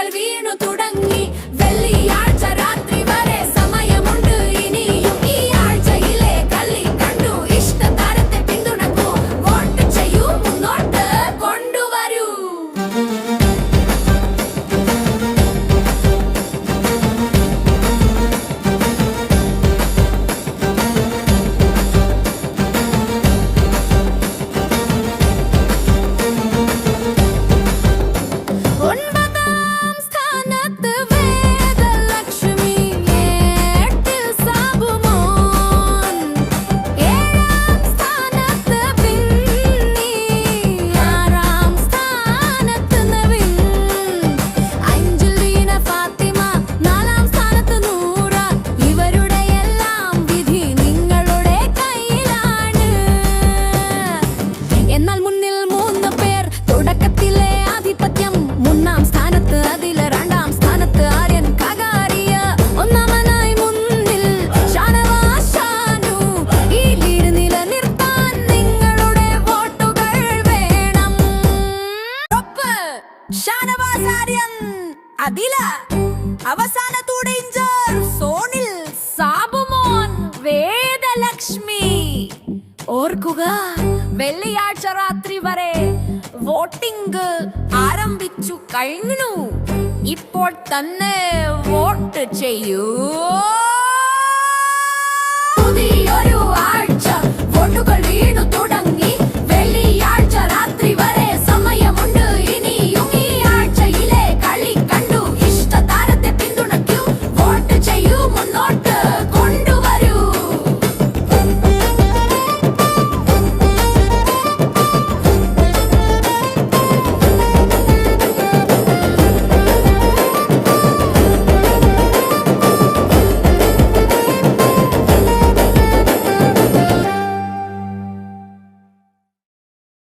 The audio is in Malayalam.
പൂക്കൾ വീണു തുടങ്ങി. അതില അവസാനത്തോടെ സോണിൽ സാബുമോൻ വേദലക്ഷ്മി. ഓർക്കുക വെള്ളിയാഴ്ച രാത്രി വരെ വോട്ടിംഗ് ആരംഭിച്ചു കഴിഞ്ഞു. ഇപ്പോൾ തന്നെ വോട്ട് ചെയ്യൂ.